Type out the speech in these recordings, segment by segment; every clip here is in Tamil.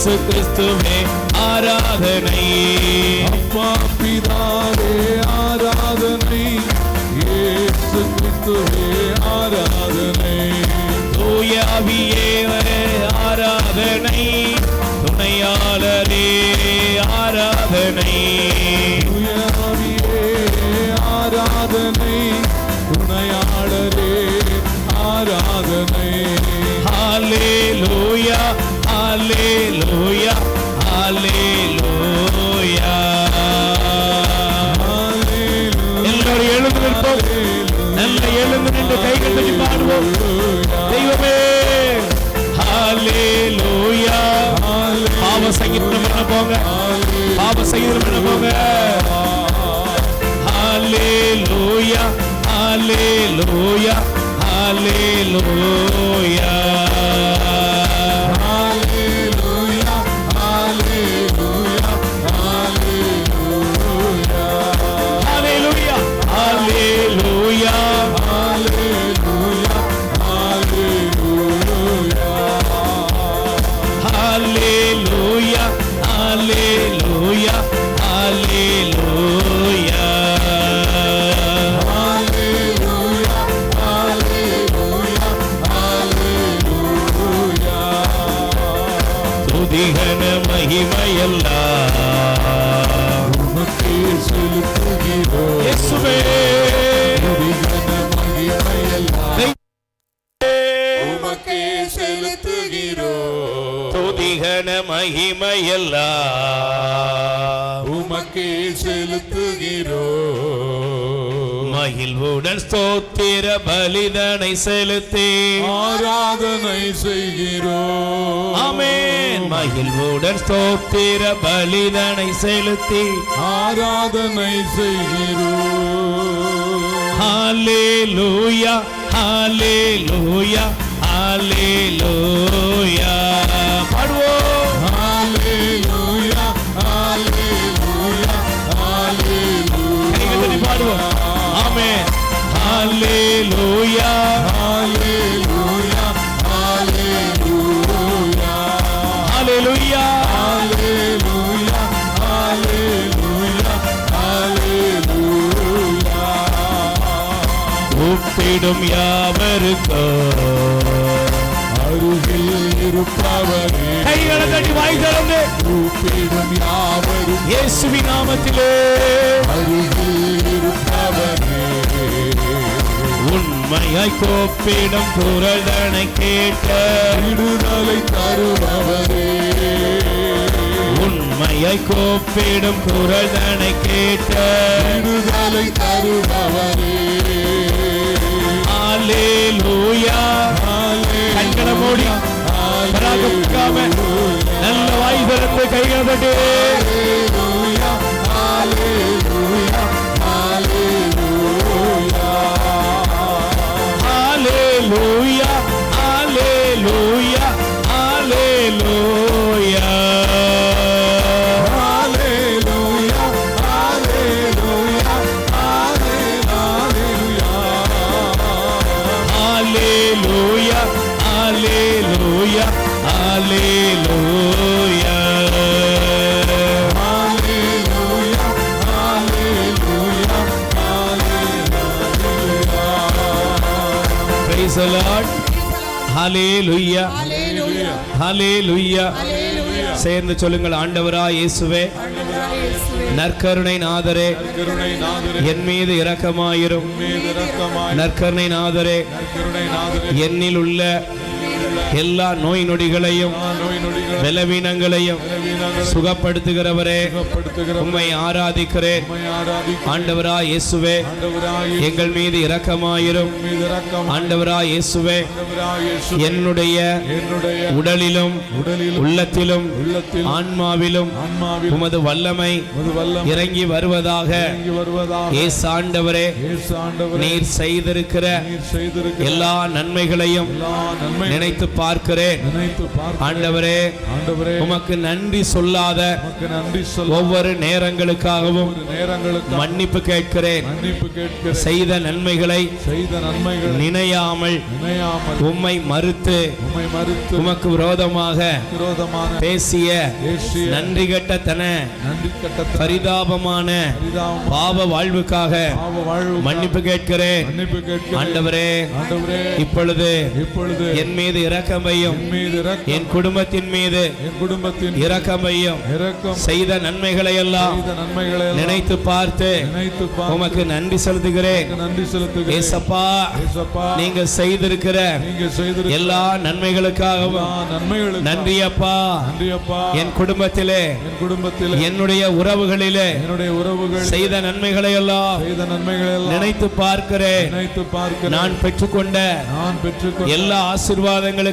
இயேசு கிறிஸ்துவே ஆராதனை. அப்பா பிதாவே ஆராதனை. இயேசு கிறிஸ்துவே ஹalleluya ஹalleluya எல்லாரும் எழுந்து நிற்போம். நல்ல எழுந்து நின்று கைகள் தட்டி பாடுவோம். தெய்வமே. ஹalleluya பாவ சங்கீதம் பண்ண போங்க. பாவ சங்கீதம் பண்ண போங்க. ஹalleluya ஹalleluya ஹalleluya ஸ்தோத்திர பலிதனை செலுத்தி. ஆராதனை செய்கிறோம் ஆமென். மகிழ்வுடன் ஸ்தோத்திர பலிதனை செலுத்தி. ஆராதனை செய்கிறோம் ஹalleluya ஹalleluya ஹalleluya. பாடுவோம் கூப்பிடும் யாவருக்கும் அருகில் இருப்பவரே. கைகளை தட்டி வாய் திறந்து. கூப்பிடும் யாவரும். இயேசுவின் நாமத்திலே. அருகில் இருப்பவரே. உண்மையாய் கோப்பிடும் குரலனை கேட்ட விடுதலை தருபவரே. உண்மையாய் கோப்பிடும் குரலனை கேட்ட விடுதலை தருபவரே. கண்களை மூடி. நல்ல வாய் திறந்து கைகளை the lord. Hallelujah Hallelujah. Hallelujah Hallelujah. சேர்ந்து சொல்லுங்கள் ஆண்டவரா இயேசுவே. நற்கருணை நாதரே. என் மீது இரக்கமாயிரும். நற்கருணை நாதரே. கருணை நாதரே. என்னில் உள்ள எல்லா நோய் நொடிகளையும் பலவீனங்களையும் சுகப்படுத்துகிறவரே சுகப்படுத்துகிற உம்மை ஆராதிக்கிறேன் ஆண்டவரா இயேசுவே எங்கள் மீது இரக்கமாயிரும். ஆண்டவரா இயேசுவே என்னுடைய உடலிலும் உள்ளத்திலும் உள்ளத்தில் ஆன்மாவிலும் ஆன்மாவில் உமது வல்லமை இறங்கி வருவதாக இயேசு ஆண்டவரே நீர் செய்திருக்கிற எல்லா நன்மைகளையும் நினைத்து பார்க்கிறேன். ஆண்டவரே உமக்கு நன்றி சொல்லாத ஒவ்வொரு நேரங்களுக்காகவும் மன்னிப்பு கேட்கிறேன். செய்த நன்மைகளை செய்த நன்மைகளை நினையாமல் உம்மை மறுத்து உமக்கு விரோதமாக பேசிய நன்றி கெட்டத்தன பரிதாபமான பரிதாபம் பாவ வாழ்வுக்காக மன்னிப்பு கேட்கிறேன். ஆண்டவரே ஆண்டவரே இப்பொழுது இப்பொழுது என் மீது இரக்கமையும் என் மீது இரக்கம். என் குடும்பத்தின் மீது என் குடும்பத்தின் இரக்கமையும் இரக்கம். செய்த நன்மைகளை எல்லாம் செய்த நன்மைகளை நினைத்து பார்த்து நினைத்து உமக்கு நன்றி செலுத்துகிறேன். நன்றி செலுத்துகிறேன். ஏசப்பா நீங்க செய்திருக்கிற நீங்க செய்திருக்கிற எல்லா நன்மைகளுக்காகவும் நன்மைகளுக்கு நன்றி அப்பா நன்றி அப்பா என் குடும்பத்திலே என் குடும்பத்தில் என்னுடைய உறவுகளிலே என்னுடைய உறவுகள் செய்த நன்மைகளை எல்லாம் செய்த நன்மைகளை எல்லாம் நினைத்து பார்க்கிறேன். நினைத்து பார்க்க நான் பெற்றுக்கொண்ட நான் பெற்றுக்கொண்ட எல்லா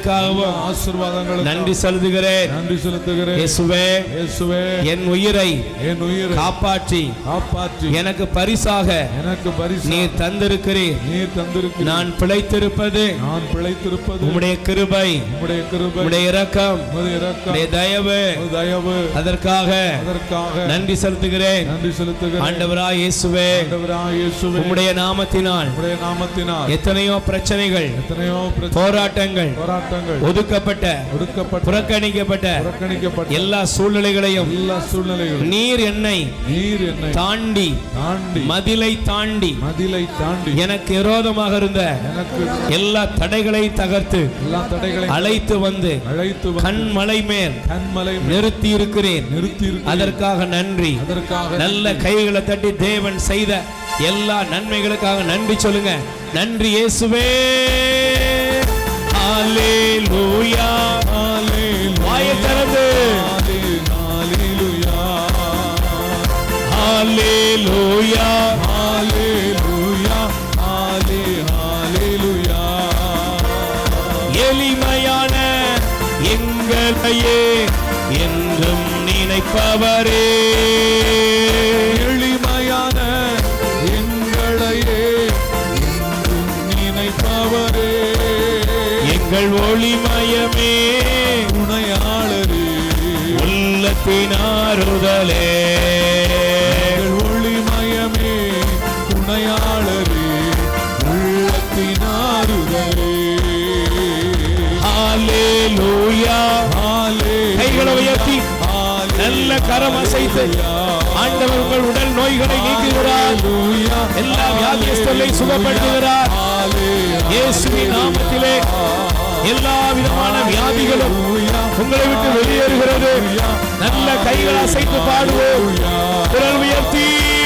ஆசீர்வாதங்களுக்காகவும் ஆசீர்வாதங்களுக்கு நன்றி செலுத்துகிறேன். நன்றி செலுத்துகிறேன். இயேசுவே இயேசுவே என் உயிரை என் உயிரை காப்பாற்றி. காப்பாற்றி. எனக்கு பரிசாக எனக்கு பரிசு நீர் தந்திருக்கிறீர். நீர் தந்திருக்கிறீர். நான் பிழைத்திருப்பது நான் பிழைத்திருப்பது. உம்முடைய கிருபை உம்முடைய கிருபை உம்முடைய இரக்கம் உமது இரக்கம் உம்முடைய தயவு தயவு. அதற்காக அதற்காக நன்றி செலுத்துகிறேன். நன்றி செலுத்துகிறேன். ஆண்டவராய் இயேசுவே ஆண்டவராகிய இயேசுவே. உம்முடைய நாமத்தினால் உம்முடைய நாமத்தினால் எத்தனையோ பிரச்சனைகள் எத்தனையோ பிரச்சனை போராட்டங்கள் போராட்டங்கள் ஒதுக்கப்பட்ட ஒடுக்கப்பட்ட புறக்கணிக்கப்பட்ட புறக்கணிக்கப்பட்ட எல்லா சூழ்நிலைகளையும் எல்லா சூழ்நிலைகளும் நீர் என்னை நீர் என்னை தாண்டி தாண்டி மதிலை தாண்டி மதிலை தாண்டி எனக்கு விரோதமாக இருந்த எனக்கு எல்லா தடைகளை தகர்த்து எல்லா தடைகளை அழைத்து வந்து அழைத்து கண்மலை மேல் கண்மலை நிறுத்தி இருக்கிறேன் நிறுத்தி அதற்காக நன்றி. அதற்காக நல்ல கைகளை தட்டி தேவன் செய்த எல்லா நன்மைகளுக்காக நன்றி சொல்லுங்க. நன்றி இயேசுவே. ஹalleluya வாயை திறந்து ஹalleluya ஹalleluya ஹalleluya ஹalleluya எளிமையான எங்களையே என்றும் நினைப்பவரே எங்கள் ஒளிமயமே துணையாளரே உள்ளத்தின் ஆறுதலே எங்கள் ஒளிமயமே துணையாளரே உள்ளத்தின் ஆறுதலே ஹalleluya ஹalleluya கைகளை உயர்த்தி. நல்ல கரம் அசைத்து. ஆண்டவர் உங்கள் உடல் நோய்களை நீக்குகிறார். எல்லா வியாதியஸ்தர்களை சுகப்படுத்துகிறார். இயேசுவின் நாமத்திலே. எல்லா விதமான வியாதிகளும் உங்களை விட்டு வெளியேறுகிறது. நல்ல கைகள் அசைத்து பாடுவோம். உயர்த்தி.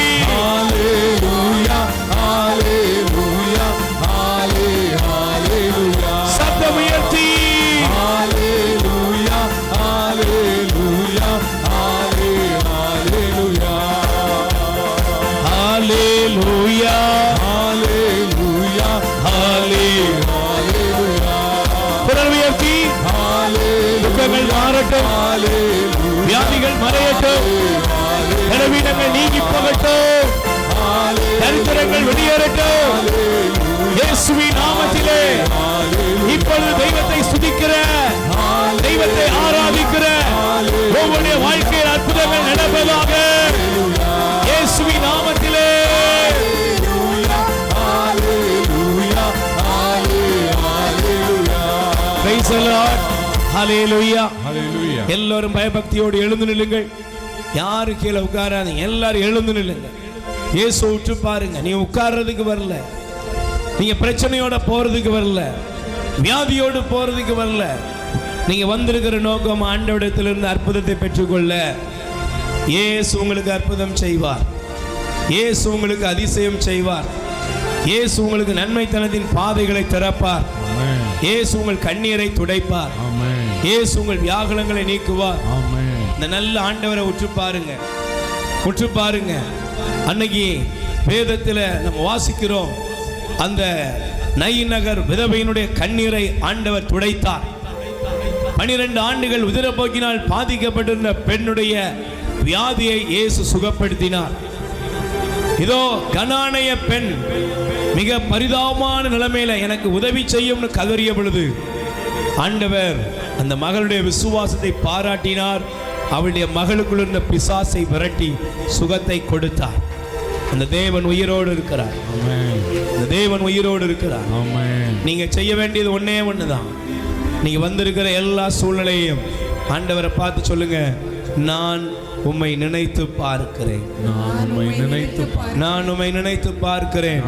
குரல் உயர்த்தி துக்கங்கள் மாறட்டும். வியாதிகள் மறையட்டும். பலவீனங்கள் நீங்கி போகட்டும். தரித்திரங்கள் வெளியேறட்டும். இயேசுவி நாமத்திலே இப்பொழுது தெய்வத்தை சுதிக்கிற தெய்வத்தை ஆராதிக்கிற ஒவ்வொரு வாழ்க்கையில் அற்புதங்கள் நடப்பதாக இயேசுவி நாமத்திலே எல்லோரும் பயபக்தியோடு எழுந்து நில்லுங்கள். யாரு கீழே உட்காராதீங்க. எல்லாரும் எழுந்து நில்லுங்க இயேசு உற்று பாருங்க. நீ உட்கார்றதுக்கு வரல. நீங்க பிரச்சனையோட போறதுக்கு வரல. வியாதியோடு போறதுக்கு வரல. நீங்க வந்திருக்கிற நோக்கம் ஆண்டவிடத்திலிருந்து அற்புதத்தை பெற்றுக்கொள்ள. இயேசு உங்களுக்கு அற்புதம் செய்வார். இயேசு உங்களுக்கு அதிசயம் செய்வார். இயேசு உங்களுக்கு நன்மைத்தனத்தின் பாதைகளை திறப்பார். இயேசு உங்கள் கண்ணீரை துடைப்பார். இயேசு உங்கள் வியாகுலங்களை நீக்குவார். இந்த நல்ல ஆண்டவரை உற்று பாருங்க. உற்று பாருங்க. அன்னைக்கு வேதத்தில் நம்ம வாசிக்கிறோம். அந்த நகர் விதவையினுடைய கண்ணீரை ஆண்டவர் துடைத்தார். பனிரெண்டு ஆண்டுகள் உதிரப்போக்கினால் பாதிக்கப்பட்டிருந்த பெண்ணுடைய வியாதியை இயேசு சுகப்படுத்தினார். இதோ கனானைய பெண் மிக பரிதாபமான நிலைமையில எனக்கு உதவி செய்யும்னு கதறிய பொழுது ஆண்டவர் அந்த மகளுடைய விசுவாசத்தை பாராட்டினார். அவளுடைய மகளுக்குள் இருந்த பிசாசை விரட்டி சுகத்தை கொடுத்தார். அந்த தேவன் உயிரோடு இருக்கிறார். அந்த தேவன் உயிரோடு இருக்கிறார். நீங்க செய்ய வேண்டியது ஒண்ணே ஒண்ணுதான். நீங்க வந்திருக்கிற எல்லா சூழ்நிலையும் ஆண்டவரை பார்த்து சொல்லுங்க. நான் உம்மை நினைத்து பார்க்கிறேன். நான் உம்மை நினைத்து நான் உம்மை நினைத்து பார்க்கிறேன்.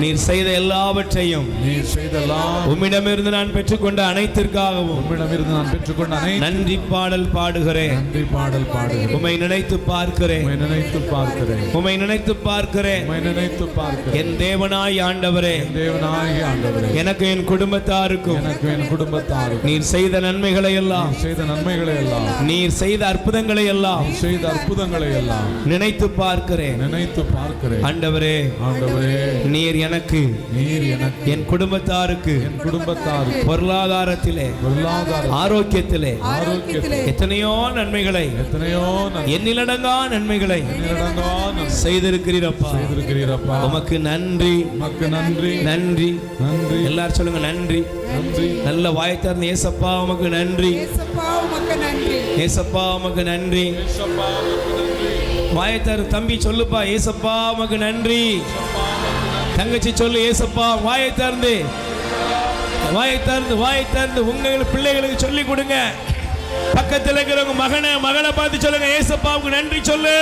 நீர் செய்த எல்லாவற்றையும் நீர் செய்தெல்லாம் உம்மிடமிருந்து நான் பெற்றுக்கொண்ட அனைத்திற்காகவும் உம்மிடமிருந்து நான் பெற்றுக்கொண்ட நன்றி பாடல் பாடுகிறேன். நன்றி பாடல் பாடுகிறேன். உம்மை நினைத்து பார்க்கிறேன். உம்மை நினைத்து பார்க்கிறேன். உம்மை நினைத்து பார்க்கிறேன். உம்மை நினைத்து பார்க்கிறேன். என் தேவனாய் ஆண்டவரே. தேவனாகிய ஆண்டவரே. எனக்கு என் குடும்பத்தாருக்கும் எனக்கு என் குடும்பத்தாருக்கு நீர் செய்த நன்மைகளை எல்லாம் செய்த நன்மைகளை எல்லாம் நீர் செய்த அற்புதங்களை எல்லாம் செய்த அற்புதங்களை எல்லாம் நினைத்து பார்க்கிறேன். நினைத்து பார்க்கிறேன். ஆண்டவரே ஆண்டவரே நீர் எனக்கு நீர் எனக்கு என் குடும்பத்தாருக்கு என் குடும்பத்தாருக்கு பொருளாதாரத்திலே பொருளாதார ஆரோக்கியத்திலே ஆரோக்கியத்திலே எத்தனையோ நன்மைகளை எத்தனையோ எண்ணிலடங்கா நன்மைகளை நன்மை செய்திருக்கிறீரப்பா. செய்திருக்கிறீரப்பா. உமக்கு நன்றி. உமக்கு நன்றி. நன்றி. நன்றி. எல்லாரும் சொல்லுங்க நன்றி. நன்றி. நல்ல வாய் திறந்து ஏசப்பா உமக்கு நன்றி. இயேசப்பா உமக்கு நன்றி ஏசப்பா உமக்கு நன்றி. வாயை தம்பி சொல்லுப்பா ஏசப்பா உமக்கு நன்றி. தங்கச்சி சொல்லு ஏசப்பா வாயை திறந்து. வாயை திறந்து வாயை திறந்து உங்கள் பிள்ளைகளுக்கு சொல்லி கொடுங்க. பக்கத்தில் இருக்கிறவங்க மகனை மகளை பார்த்து சொல்லுங்க ஏசப்பாவுக்கு நன்றி சொல்லு.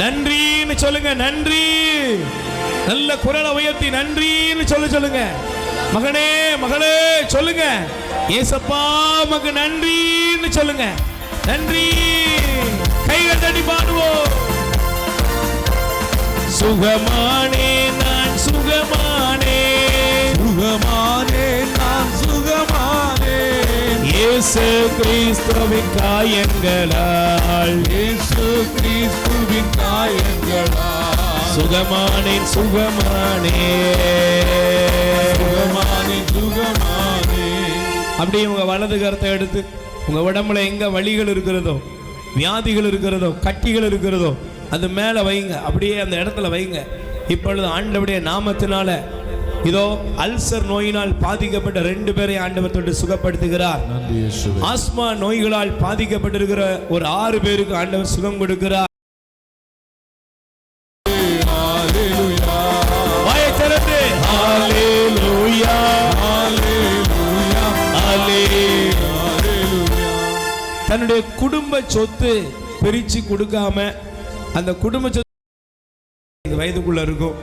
நன்றின்னு சொல்லுங்க நன்றி. நல்ல குரலை உயர்த்தி நன்றின்னு சொல்ல சொல்லுங்க. மகனே மகளே சொல்லுங்க. ஏசப்பா உமக்கு நன்றின்னு சொல்லுங்க. நன்றி. கைகள் தட்டி பாடுவோம். சுகமானே நான் சுகமானே. சுகமானே நான் சுகமானே. இயேசு கிறிஸ்துவின் காயங்களால். இயேசு கிறிஸ்துவின் காயங்களா சுகமானேன் சுகமானே. சுகமானே சுகமானே. அப்படியே உங்க வலது கரத்தை எடுத்து உங்க உடம்புல எங்க வலிகள் இருக்கிறதோ வியாதிகள் இருக்கிறதோ கட்டிகள் இருக்கிறதோ அது மேல வைங்க. அப்படியே அந்த இடத்துல வைங்க. இப்பொழுது ஆண்டவருடைய நாமத்தினால இதோ அல்சர் நோயினால் பாதிக்கப்பட்ட ரெண்டு பேரை ஆண்டவர் தொட்டு சுகப்படுத்துகிறார். ஆஸ்மா நோய்களால் பாதிக்கப்பட்டிருக்கிற ஒரு ஆறு பேருக்கு ஆண்டவர் சுகம் கொடுக்கிறார். தன்னுடைய குடும்ப சொத்து பிரித்து கொடுக்காம அந்த குடும்ப சொத்து வயதுக்குள்ளே வயதுக்குள்ள இருக்கும்.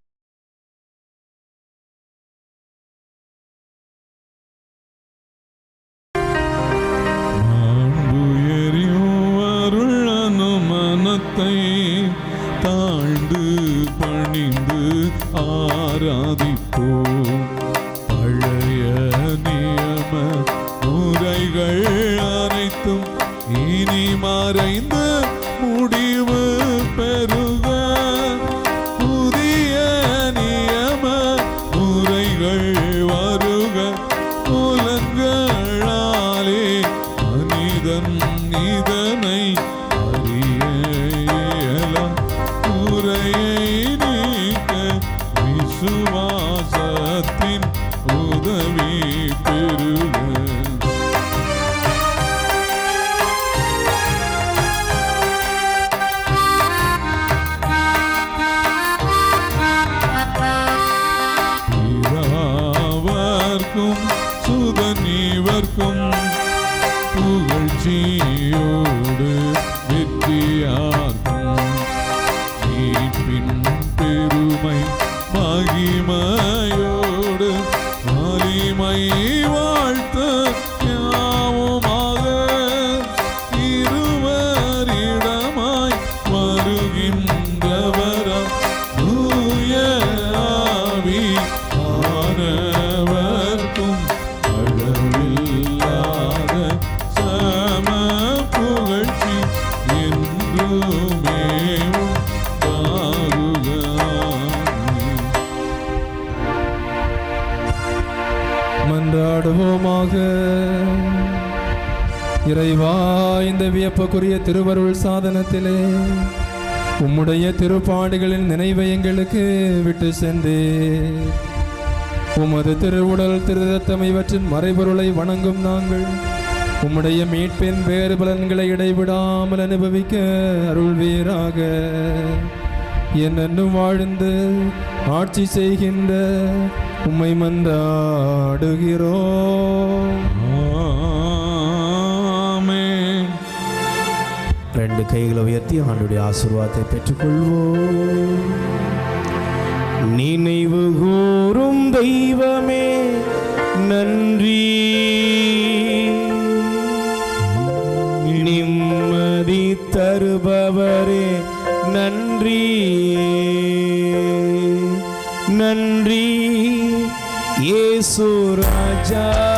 వరకు సుధ నీ వరకు இந்த வியப்புக்குரிய திருவருள் சாதனத்திலே உம்முடைய திருப்பாடுகளின் நினைவை எங்களுக்கு விட்டு சென்றே. உமது திருவுடல் திருரத்தம் இவற்றின் மறைபொருளை வணங்கும் நாங்கள் உம்முடைய மீட்பின் வேறு பலன்களை இடைவிடாமல் அனுபவிக்க அருள்வீராக. என்னென்னும் வாழ்ந்து ஆட்சி செய்கின்ற உம்மை மன்றாடுகிறோம். ரெண்டு கைகளை உயர்த்தி ஆண்டுடைய ஆசீர்வாதத்தை பெற்றுக்கொள்வோம். நினைவு கூறும் தெய்வமே நன்றி. நிம்மதி தருபவரே நன்றி. நன்றி. ஏசு ராஜா.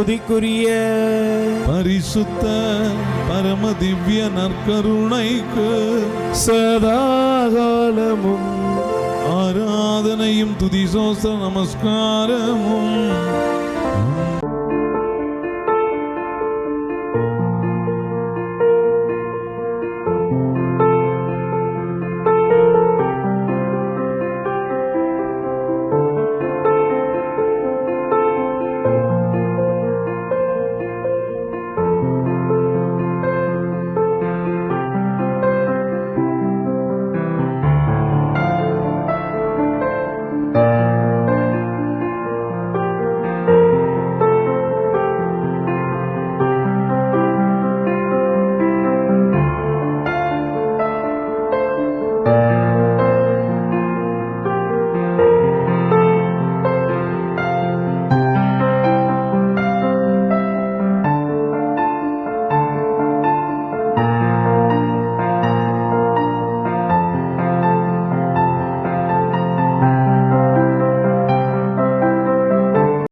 ஸ்துதிக்குரிய பரிசுத்த பரம திவ்ய நற்கருணைக்கு சதாகாலமும் ஆராதனையும் துதிசோச நமஸ்காரமும்